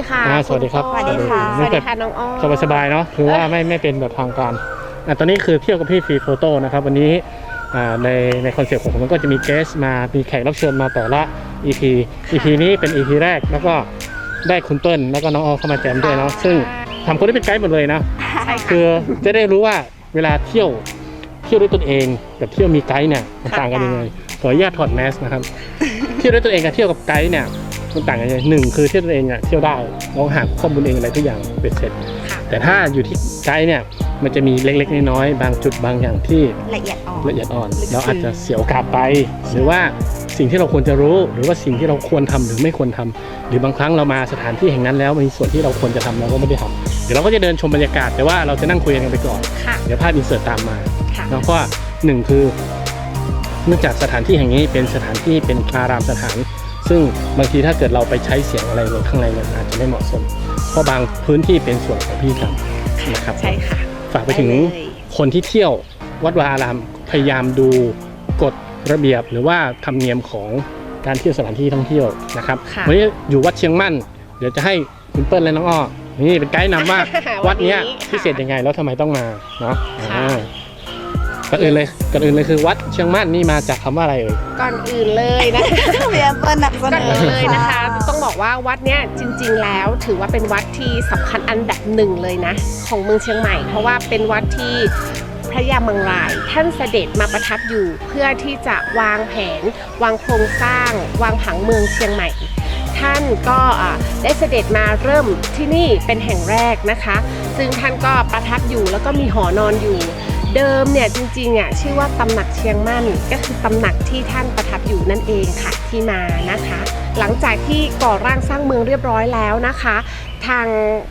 วัสดีค่ะอ่าสวัสดีครับณสวัสดีค่ะสวัสดีค่ะน้องอ้อสบายสบายๆเนาะคือว่าไม่ไม่เป็นแบบทางการอะตอนนี้คือเที่ยวกับพี่ฟรีโฟโต้นะครับวันนี้อ่าในในคอนเซ็ปต์ของผมก็จะมีเกสมามีแขกรับเชิญมาแต่ละ EP EP นี้เป็น EP แรกแล้วก็ได้คุณเติ้ลแล้วก็น้องออเข้ามาแจมด้วยเนาะซึ่งทำคนที่เป็นไกด์หมดเลยนะ ใช่ค่ะ คือจะได้รู้ว่าเวลาเที่ยวเที่ยวด้วยตนเองกับเที่ยวมีไกด์เนี่ยมันต่างกันยังไงขออนุญาตถอดแมสนะครับ เที่ยวด้วยตัวเองกับเที่ยวกับไกด์เนี่ย มันต่างกันยังไงหนึ่งคือเที่ยวตัวเองอะเที่ยวได้มองหาข้อมูลเองอะไรทุกอย่างเป็นเสร็จค่ะแต่ถ้าอยู่ที่ไกด์เนี่ยมันจะมีเล็กๆน้อยๆบางจุดบางอย่างที่ละเอียดอ่อนละเอียดอ่อนลึกซึ้งเราอาจจะเสียโอกาสไป หรือว่าสิ่งที่เราควรจะรู้ หรือว่าสิ่งที่เราควรทำหรือไม่ควรทำหรือบางครั้งเรามาสถานที่แห่งนั้นแล้วมีส่วนที่เราควรจะทำเราก็ไม่ได้ทำเดี๋ยวเราก็จะเดินชมบรรยากาศแต่ว่าเราจะนั่งคุยกันไปก่อนค่ะเดี๋ยวภาพอินเสิร์ตตามมาค่ะเนาะเพราะว่าหนึ่งคือเนื่องจากสถานที่แห่งนี้เป็นสถานที่เป็นอารามสถาน ซึ่งบางทีถ้าเกิดเราไปใช้เสียงอะไรในข้างในเนี่ยอาจจะไม่เหมาะสม เพราะบางพื้นที่เป็นส่วนของพิธีกรรมนะครับใช่ค่ะฝากไปถึงได้เลยคนที่เที่ยววัดวาอารามพยายามดูกฎระเบียบหรือว่าธรรมเนียมของการเที่ยวสถานที่ท่องเที่ยวนะครับค่ะวันนี้อยู่วัดเชียงมั่น เดี๋ยวจะให้คุณเปิ้ลและน้องอ้อนี่เป็นไกด์นำว่าวัดเนี้ยวันนี้ค่ะพิเศษยังไงแล้วทำไมต้องมาเนาะค่ะอ่า ก่อนอื่นเลยก่อนอื่นเลยคือวัดเชียงมั่นนี่มาจากคำว่าอะไรเอ่ย ก่อนอื่นเลยนะคะเรียนเปิ้ลนักเสก่อนนอื่อนเลยนะคะ ต้องบอกว่าวัดเนี้ยจริง ๆ แล้วถือว่าเป็นวัดที่สำคัญอันดับหนึ่งเลยนะ ของเมืองเชียงใหม่ เพราะว่าเป็นวัดที่พระยามังราย ท่านเสด็จมาประทับอยู่ เพื่อที่จะวางแผน วางโครงสร้าง วางผังเมืองเชียงใหม่ ท่านก็อ่าได้เสด็จมาเริ่มที่นี่เป็นแห่งแรกนะคะ ซึ่งท่านก็ประทับอยู่แล้วก็มีหอนอนอยู่ เดิมเนี่ยจริงๆอะชื่อว่าตำหนักเชียงมั่นก็คือตำหนักที่ท่านประทับอยู่นั่นเองค่ะที่มานะคะ หลังจากที่ก่อร่างสร้างเมืองเรียบร้อยแล้วนะคะ ทาง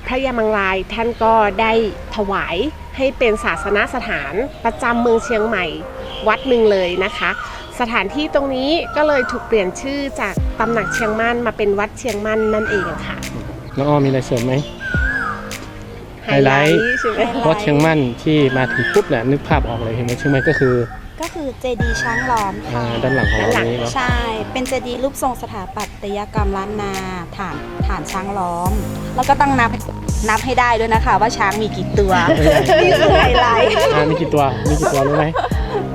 พระยามังรายท่านก็ได้ถวายให้เป็นศาสนสถานประจำเมืองเชียงใหม่วัดหนึ่งเลยนะคะ สถานที่ตรงนี้ก็เลยถูกเปลี่ยนชื่อจากตำหนักเชียงมั่นมาเป็นวัดเชียงมั่นนั่นเองค่ะน้องอ้อมีอะไรเสริมไหม ไฮไลท์ใช่ไหมเพราะเชียงมั่นที่มาถึงปุ๊บเนี่ยนึกภาพออกเลยเห็นไหมเชียงมั่นก็คือก็คือเจดีย์ช้างล้อมอ่าค่ะด้านหลังของเรานี้เนาะใช่ เป็นเจดีย์รูปทรงสถาปัตยกรรมล้านนาฐานฐานช้างล้อม แล้วก็ต้องนับนับให้ได้ด้วยนะคะ ว่าช้างมีกี่ตัวนี่คือไฮไลท์อ่ามีกี่ตัวมีกี่ตัวรู้ไหม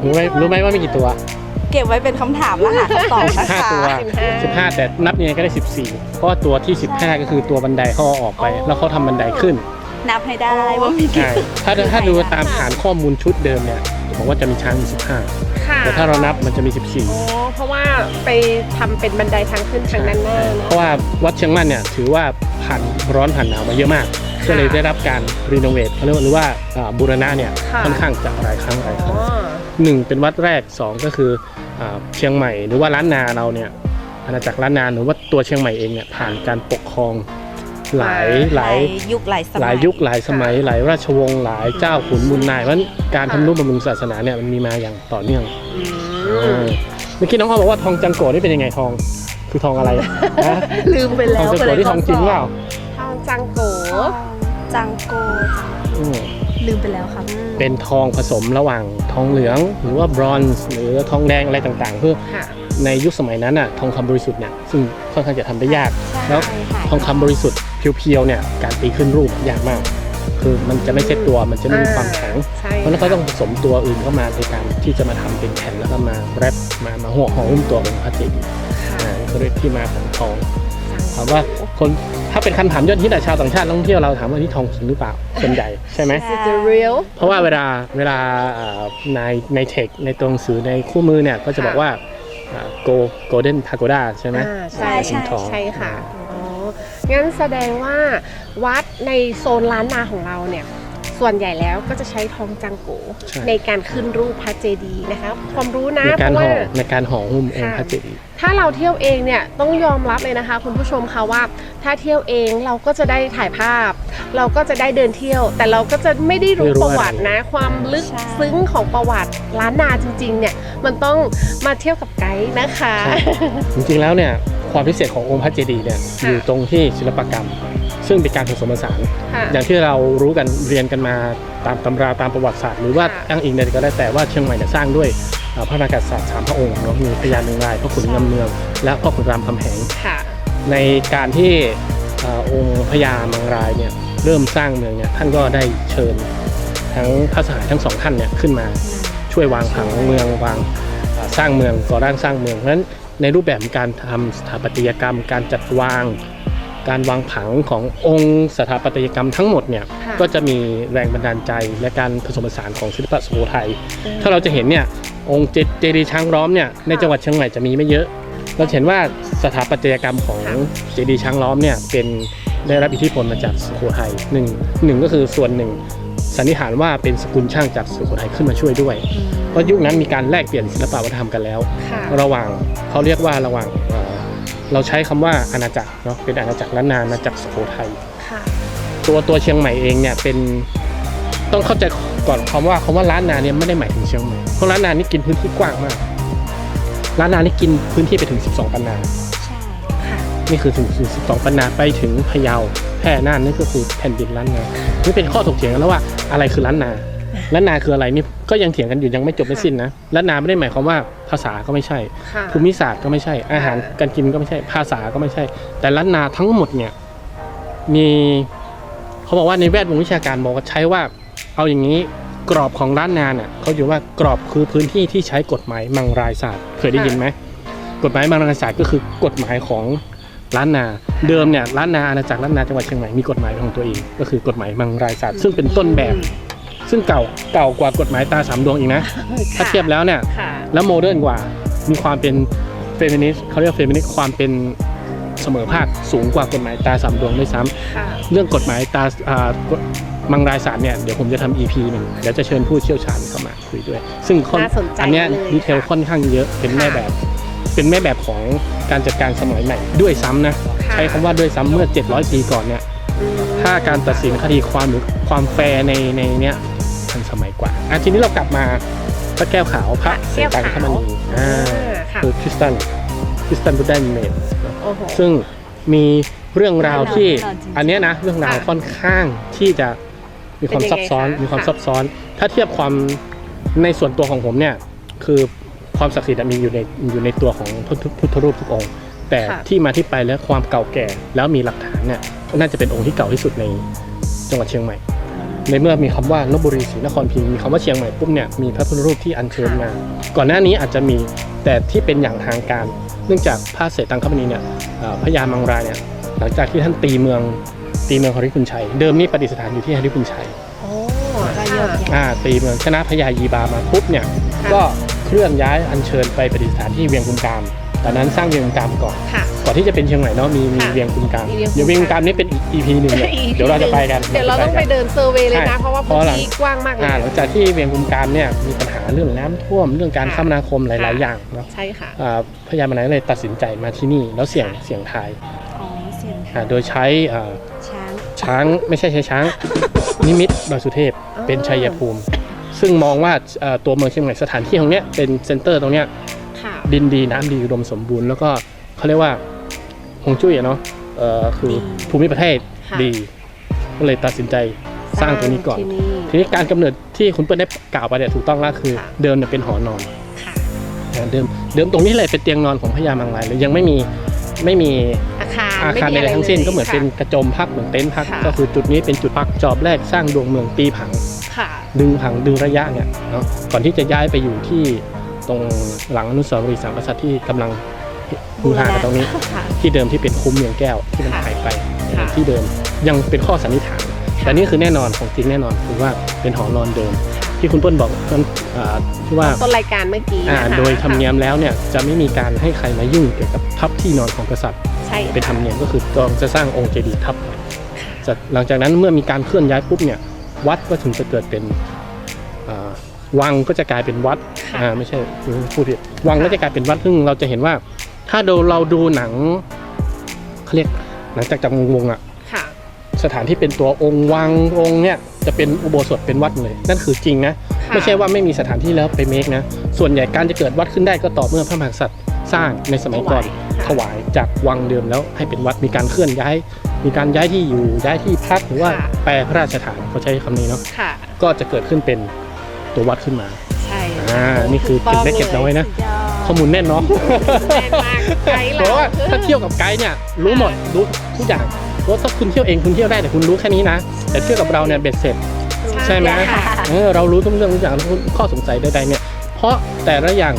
รู้ไหมรู้ไหมว่ามีกี่ตัวเก็บไว้เป็นคำถามแล้วหาคำตอบนะห้าคะตัว15แต่นับยังไงก็ได้14เพราะว่าตัวที่15ก็คือตัวบันไดเขาเอาออกไป แล้วเขาทำบันไดขึ้น นับให้ได้ว่ามีกี่ใช่ถ้าถ้าดูตามฐานข้อมูลชุดเดิมเนี่ยบอกว่าจะมีช้างมี15ค่ะแต่ถ้าเรานับมันจะมีอ๋อเพราะว่าไปทำเป็นบันไดทางขึ้นทางด้านหน้า14เนเพอะ ราะว่าวัดเชียงมั่นเนี่ยถือว่าผ่านร้อนผ่านหนาวมาเยอะมากก็เลยได้รับการรีโนเวทเขาเรียกว่าหรือว่าอ่าบูรณะเนี่ยค่ะ ค่อนข้างจะหลายครั้งหลายคอ๋รั้งอหนึ่งเป็นวัดแรกสองก็คืออ่าเชียงใหม่หรือว่าล้านนาเราเนี่ยอาณาจักรล้านนาหรือว่าตัวเชียงใหม่เองเนี่ยผ่านการปกครอง หลายหลายยุคหลายสมัยหลายยุคหลายสมัยหลายราชวงศ์หลายเจ้าขุนบุญนายเพราะฉะนั้นการทำนุบำรุงศาสนาเนี่ยมันมีมาอย่างต่อเนื่องอือ่ามเมื่อกี้น้องเขาบอกว่าทองจังโกะนี่เป็นยังไงทองคือทองอะไรฮะลืมไปทแล้องวจังโกะที่ทองจริงเปล่าทองจังโกจังโกอืมลืมไปแล้วครับเป็นทองผสมระหว่างทองเหลือง หรือว่าบรอนซ์หรือทองแดงอะไรต่างๆ เพื่อค่ะในยุคสมัยนั้นอะทองคำบริสุทธิ์เนี่ยซึ่งค่อนข้างจะทำได้ยากใช่ แล้วค่ะทองคำบริสุทธิ์เพียวๆเนี่ยการตีขึ้นรูปยากมาก คือมันจะไม่เซ็ตตัวมันจะไม่มีความแข็งใช่เพราะฉะนั้นเขาต้องผสมตัวอื่นเข้ามาในการที่จะมาทำเป็นแผ่นแล้วก็มาแรปมามาห่อห่อหุ้มตัวองค์พระเจดีย์ค่ะอ่านี่เขาเรียกที่มาของทองจังโกถามว่าคนถ้าเป็นคำถามยอดฮิตอะชาวต่างชาตินักท่องเที่ยวเราถามว่านี่ทองจริงหรือเปล่าส่วนใหญ่ใช่ไหม Is it real เพราะว่าเวลาเวลาอ่าในในเทคในตัวหนังสือในคู่มือเนี่ยก็จะบอกว่า โกโกลเด้นพาโกดาใช่ไหมอ่าใช่ใช่ใช่ ใช่ค่ะอ๋องั้นแสดงว่าวัดในโซนล้านนาของเราเนี่ย ส่วนใหญ่แล้วก็จะใช้ทองจังโกใช่ ในการขึ้นรูปพระเจดีย์นะคะ ความรู้นะในเพการราะห่ว่า อในการห่อหุ้มองค์ค่ะพระเจดีย์ ถ้าเราเที่ยวเองเนี่ยต้องยอมรับเลยนะคะคุณผู้ชมคะว่า ถ้าเที่ยวเองเราก็จะได้ถ่ายภาพ เราก็จะได้เดินเที่ยว แต่เราก็จะไม่ได้รู้ประวัตินะ ความลึกซึ้งของประวัติล้านนาจริงๆเนี่ยมันต้องมาเที่ยวกับไกด์นะคะ ใช่ จริงๆแล้วเนี่ย ความพิเศษขององค์พระเจดีย์เนี่ยค่ะอยู่ตรงที่ศิลปกรรม ซึ่งเป็นการผสมผสานค่ะอย่างที่เรารู้กันเรียนกันมาตามตำราตามประวัติศาสตร์หรือว่าค่ะอ้างอิงใดก็ได้แต่ว่าเชียงใหม่เนี่ยสร้างด้วยเอ่อพระมหากษัตริย์สามพระองค์เนาะมีพญาเมืองรายพระขุนงำเมือง และพ่อขุนรามคำแหงค่ะในการที่อ่าองค์พญามังรายเนี่ยเริ่มสร้างเมืองเนี่ยท่านก็ได้เชิญทั้งพระสหายทั้งสองท่านเนี่ยขึ้นมาช่วยวางผังเมืองวางอ่าสร้างเมืองก่อร่างสร้างเมืองเพราะฉะนั้น ในรูปแบบการทำสถาปัตยกรรม การจัดวาง การวางผังขององค์สถาปัตยกรรมทั้งหมดเนี่ยค่ะก็จะมีแรงบันดาลใจและการผสมผสานของศิลปะสุโขทัยถ้าเราจะเห็นเนี่ยองค์เจเจดีย์ช้างล้อมเนี่ยในจังหวัดเชียงใหม่จะมีไม่เยอะ เราจะเห็นว่าสถาปัตยกรรมของเจดีย์ช้างล้อมเนี่ยเป็นได้รับอิทธิพลมาจากสุโขทัยหนึ่งหนึ่งก็คือส่วนหนึ่ง สันนิษฐานว่าเป็นสกุลช่างจากสุโขทัยขึ้นมาช่วยด้วย เพราะยุคนั้นมีการแลกเปลี่ยนศิลปะวัฒนธรรมกันแล้วค่ะระหว่างเขาเรียกว่าระหว่างเอ่อเราใช้คำว่าอาณาจักรเนาะเป็นอาณาจักรล้านนาอาณาจักรสุโขทัยค่ะตัวตัวเชียงใหม่เองเนี่ยเป็นต้องเข้าใจก่อนคำว่าคำว่าล้านนาเนี่ยไม่ได้หมายถึงเชียงใหม่เพราะล้านนานี่กินพื้นที่กว้างมากล้านนานี่กินพื้นที่ไปถึง 12 ปันนา ใช่ค่ะ นี่คือถึง 12 ปันนาไปถึงพะเยาแพร่น่านนี่ก็คือแผ่นดินล้านนานี่เป็นข้อถกเถียงกันแล้วว่าอะไรคือล้านนาล้านนาคืออะไรนี่ก็ยังเถียงกันอยู่ยังไม่จบไม่สิ้นนะล้านนาไม่ได้หมายความว่าภาษาก็ไม่ใช่ค่ะภูมิศาสตร์ก็ไม่ใช่ อาหารการกินก็ไม่ใช่ ภาษาก็ไม่ใช่ แต่ล้านนาทั้งหมดเนี่ยมีเขาบอกว่าในแวดวงวิชาการบอกว่าใช้ว่า เอาอย่างนี้กรอบของล้านนาเนี่ยเขาอยู่ว่ากรอบคือพื้นที่ที่ใช้กฎหมายมังรายศาสตร์เคยได้ยินไหมกฎหมายมังรายศาสตร์ก็คือกฎหมายของ ล้านนาเดิมเนี่ยล้านนาอาณาจักรล้านนาจังหวัดเชียงใหม่มีกฎหมายของตัวเอง ก็คือกฎหมายมังรายศาสตร์ซึ่งเป็นต้นแบบ ซึ่งเก่าเก่ากว่ากฎหมายตาสามดวงอีกนะถ้าเทียบแล้วเนี่ยค่ะแล้วโมเดิร์นกว่ามีความเป็นเฟมินิสต์เขาเรียกเฟมินิสต์ความเป็นเสมอภาคสูงกว่ากฎหมายตาสามดวงด้วยซ้ำค่ะเรื่องกฎหมายตาอ่ากฎมังรายศาสตร์เนี่ยเดี๋ยวผมจะทำ EP หนึ่งเดี๋ยวจะเชิญผู้เชี่ยวชาญเข้ามาคุยด้วย ซึ่งค่อนน่าสนใจอันเนี้ยเลยดีเทลค่อนข้างเยอะเป็นแม่แบบเป็นแม่แบบของ การจัดการสมัยใหม่ด้วยซ้ำนะค่ะใช้คำว่าด้วยซ้ำเมื่อ 700 ปีก่อนเนี่ยอืมถ้าการตัดสินคดีความหรือความแฟร์ในในเนี้ยทันสมัยกว่าอะทีนี้เรากลับมาพระแก้วขาวพระเสตังคมณีอ่าค่ะคือคริสตันคริสตันบุดดนเมดโอ้โหซึ่งมีเรื่องราวที่แน่นอนจริงๆอันเนี้ยนะเรื่องราวค่ะค่อนข้างที่จะมีความเป็นยังไงซับซ้อนคะมีความค่ะซับซ้อน ถ้าเทียบความในส่วนตัวของผมเนี่ยคือ ความศักดิ์สิทธิ์อะมีอยู่ในอยู่ในตัวของพุทธพุทธรูปทุกองค์ แต่ค่ะที่มาที่ไปและความเก่าแก่แล้วมีหลักฐานเนี่ยน่าจะเป็นองค์ที่เก่าที่สุดในจังหวัดเชียงใหม่ ในเมื่อมีคำว่าลบบุรีศรีนครพิงค์มีคำว่าเชียงใหม่ปุ๊บเนี่ยมีพระพุทธรูปที่อัญเชิญมา ก่อนหน้านี้อาจจะมีแต่ที่เป็นอย่างทางการ เนื่องจากพระเสตังคมณีเนี่ยเอ่อพญามังรายเนี่ยหลังจากที่ท่านตีเมืองตีเมืองฮริพุนชัย เดิมนี่ประดิษฐานอยู่ที่ฮริพุนชัยโอ้ก็เยอะค่ะแยะอ่าตีเมืองชนะพญายีบามาปุ๊บเนี่ยค่ะก็เค ลื่อนย้ายอัญเชิญไปประดิษฐานที่เวียงกุมกามตอนนั้นสร้างเวียงกุมกามก่อนค่ะ ก่อนที่จะเป็นเชียงใหม่เนาะมีมีค่ะเวียงกุมกามมีเวียงกุมกาม เดี๋ยวเวียงกุมกามนี่เป็นอีก EP หนึ่งเลยเดี๋ยวเราจะไปกัน เดี๋ยวเราต้องไปเดินเซอร์เวย์เลยใช่นะเพราะว่าเพพื้ราะนหลังที่กว้างมากเลยอ่าหลังจากที่เวียงกุมกามเนี่ยมีปัญหาเรื่องน้ำท่วมเรื่องการค่ะคมนาคมหลาย ๆ อย่างเนาะใช่ค่ะอ่าพญามังรายเลยตัดสินใจมาที่นี่แล้วเสี่ยงเสี่ยงทายอ๋อเสียงอ่าโดยใช้อ่าช้าง ช้างไม่ใช่ใช้ช้าง นิมิตดอยสุเทพอ๋อเป็นชัยภูมิ ซึ่งมองว่าเอ่อตัวเมืองเชียงใหม่สถานที่ตรงเนี้ยเป็นเซ็นเตอร์ตรงเนี้ยค่ะดินดีน้ำดีอุดมสมบูรณ์แล้วก็เขาเรียกว่าฮวงจุ้ยอะเนาะเอ่อคือภูมิประเทศค่ะดี ก็เลยตัดสินใจสร้างตรงนี้ก่อน ที่นี่ทีนี้การกำเนิดที่คุณเปิ้ลได้กล่าวไปเนี่ยถูกต้องแล้วคือค่ะเดิมเนี่ยเป็นหอนอนค่ะนะเดิมเดิมตรงนี้เลยเป็นเตียงนอนของพญามังรายเลยยังไม่มีไม่มีอาคารอาคารไม่มีใดๆทั้งสิ้นก็เหมือนค่ะเป็นกระโจมพักเหมือนเต็นท์พักค่ะก็คือจุดนี้เป็นจุดพักจอบแรกสร้างดวงเมืองตีผังค่ะ ดึงผังดึงระยะเนี่ยเนาะก่อนที่จะย้ายไปอยู่ที่ตรงหลังอนุสาวรีย์สามกษัตริย์ที่กำลังฮือฮากันตรงนี้ค่ะที่เดิมที่เป็นคุ้มเมืองแก้วที่มันค่ะหายไปค่ะที่เดิมยังเป็นข้อสันนิษฐานแต่นี่คือแน่นอนของจริงแน่นอนคือว่าเป็นหอนอนเดิม ที่คุณเปิ้ลบอกนั้นอ่าที่ว่าต้นรายการเมื่อกี้อ่านะคะโดยธรรมเนียมแล้วเนี่ยจะไม่มีการให้ใครมายุ่งเกี่ยวกับทัพที่นอนของกษัตริย์ใช่เป็นธรรมเนียมก็คือต้องจะสร้างองค์เจดีย์ทับไว้จะหลังจากนั้นเมื่อมีการเคลื่อนย้ายปุ๊บเนี่ย วัดก็ถึงจะเกิดเป็นอ่าวังก็จะกลายเป็นวัดค่ะอ่าไม่ใช่พูดผิดวังก็จะกลายเป็นวัดซึ่งเราจะเห็นว่า ถ้าดูเราดูหนังเขาเรียกหนังจากจักรวงศ์อะค่ะสถานที่เป็นตัวองค์วังองค์เนี่ยจะเป็นอุโบสถเป็นวัดเลย นั่นคือจริงนะค่ะไม่ใช่ว่าไม่มีสถานที่แล้วไปเมคนะส่วนใหญ่การจะเกิดวัดขึ้นได้ก็ต่อเมื่อพระมหากษัตริย์สร้างในสมัยก่อน ถวายจากวังเดิมแล้วให้เป็นวัดมีการเคลื่อนย้าย มีการย้ายที่อยู่ย้ายที่พักหรือว่าค่ะ แปลพระราชฐานเขาใช้คำนี้เนาะค่ะ ก็จะเกิดขึ้นเป็นตัววัดขึ้นมา ใช่อ่านี่คือเก็บเล็กเก็บน้อยนะสุดยอดข้อมูลแน่นเนาะแน่นมากไกด์เพเราราะว่าถ้าเที่ยวกับไกด์เนี่ยรู้หมดรู้ทุกอย่างเพราะถ้าคุณเที่ยวเองคุณเที่ยวได้แต่คุณรู้แค่นี้นะ แต่เที่ยวกับเราเนี่ยเบ็ดเสร็จ ใช่ไหม ค่ะ เออเรารู้ทุกเรื่องทุกอย่างทุกข้อสงสัยใดๆเนี่ย เพราะแต่ละอย่าง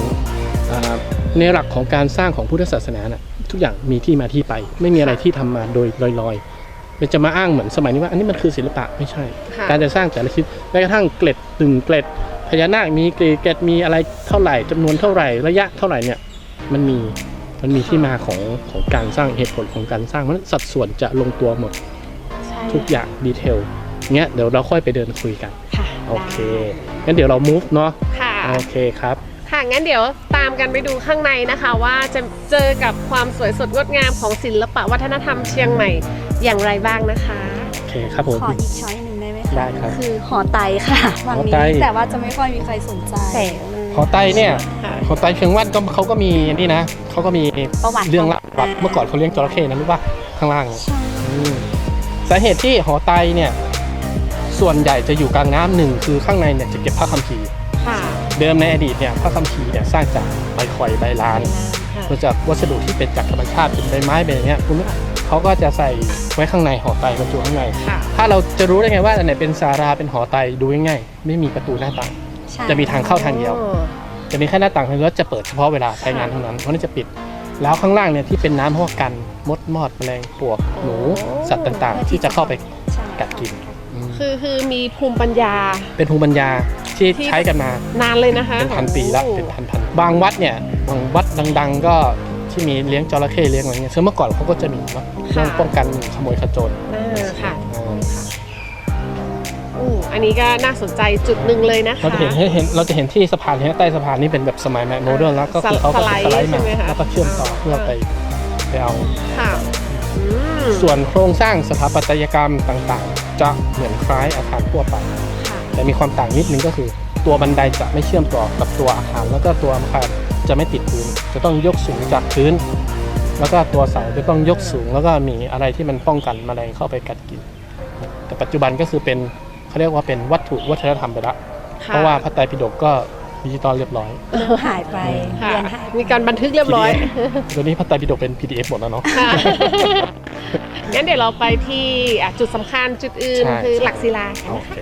อ่า ในหลักของการสร้างของพุทธศาสนาน่ะทุกอย่างมีที่มาที่ไป ไม่มีอะไรที่ทำมาโดยลอยๆมันจะมาอ้างเหมือนสมัยนี้ว่า อันนี้มันคือศิลปะไม่ใช่ค่ะการจะสร้างแต่ละชิ้นแม้กระทั่งเกล็ดตึงเกล็ดพญานาคมีเกล็ดเกล็ดมีอะไรเท่าไหร่จำนวนเท่าไหร่ระยะเท่าไหร่เนี่ยมันมีมันมีที่มาของของการสร้างเหตุผลของการสร้างมันสัดส่วนจะลงตัวหมดใช่ทุกอย่างดีเทลเงี้ยเดี๋ยวเราค่อยไปเดินคุยกันค่ะโอเคงั้นเดี๋ยวเรา move เนาะค่ะโอเคครับ ค่ะงั้นเดี๋ยวตามกันไปดูข้างในนะคะว่าจะเจอกับความสวยสดงดงามของศิลปะวัฒนธรรมเชียงใหม่อย่างไรบ้างนะคะ โอเคครับผม ขออีกช้อยหนึ่งได้ไหมคะได้ครับคือหอไตค่ะวังหอไตนี้แต่ว่าจะไม่ค่อยมีใครสนใจ แสงมันหอไตเนี่ยค่ะหอไตเชียงวัดก็เขาก็มีนี่นะเขาก็มีประวัติ เรื่องลับแบบเมื่อก่อนเขาเลี้ยงจระเข้นะรู้ป่ะข้างล่างเนี่ย ใช่อืมสาเหตุที่หอไตเนี่ยส่วนใหญ่จะอยู่กลางน้ำหนึ่งคือข้างในเนี่ยจะเก็บพระคัมภีร์ค่ะ เดิมในอดีตเนี่ยพระคัมภีร์เนี่ยสร้างจากใบข่อยใบลานค่ะมาจากวัสดุที่เป็นจากธรรมชาติเป็นใบไม้เป็นอย่างเงี้ยคุณเขาก็จะใส่ไว้ข้างในหอไตบรรจุข้างในค่ะถ้าเราจะรู้ได้ไงว่าอันไหนเป็นสาราเป็นหอไตดูง่ายๆไม่มีประตูหน้าต่างใช่จะมีทางเข้าทางเดียว จะมีแค่หน้าต่างทางเดียวจะเปิดเฉพาะเวลาใช้งานเท่านั้นเพราะนั่นจะปิด แล้วข้างล่างเนี่ยที่เป็นน้ำเพราะว่ากันมดมอดแมลงปลวกหนูโอ้สัตว์ต่างๆ ที่จะเข้าไปใช่กัดกินอืมคือคือมีภูมิปัญญา เป็นภูมิปัญญา ที่ที่ใช้กันมานานเลยนะคะเป็นพันปีละโอ้เป็นพันพันบางวัดเนี่ยบางวัดดัง ๆ ก็ที่มีเลี้ยงจระเข้เลี้ยงอะไรเงี้ยซึ่งเมื่อก่อนเขาก็จะมีเนาะเรื่องป้องกันขโมยขโจรอ่าค่ะอ่าอู้อันนี้ก็น่าสนใจจุดหนึ่งเลยนะคะเราจะเห็นเห็นเราจะเห็นที่สะพานเห็นใต้สะพานนี่เป็นแบบสมัยโมเดิร์นแล้วก็คือเขาก็จะสไลด์มาสไลด์ใช่ไหมคะแล้วก็เชื่อมต่อเพื่อไปไปเอาค่ะอืมส่วนโครงสร้างสถาปัตยกรรมต่างๆ จะเหมือนคล้ายอาคารทั่วไปค่ะ แต่มีความต่างนิดนึงก็คือ ตัวบันไดจะไม่เชื่อมต่อกับตัวอาคาร แล้วก็ตัวอาคารจะไม่ติดพื้น จะต้องยกสูงจากพื้น แล้วก็ตัวเสาจะต้องยกสูง แล้วก็มีอะไรที่มันป้องกันแมลงเข้าไปกัดกิน แต่ปัจจุบันก็คือเป็นเขาเรียกว่าเป็นวัตถุวัฒนธรรมไปละค่ะ เพราะว่าพระไตรปิฎกก็ดิจิตอลเรียบร้อยเริ่มหายไปค่ะเรียนหายมีการบันทึกเรียบร้อยเดี๋ยวนี้พระไตรปิฎกเป็น PDF หมดแล้วเนาะ ค่ะ งั้นเดี๋ยวเราไปที่อะจุดสำคัญจุดอื่นใช่ คือหลักศิลากันโอนะคะเค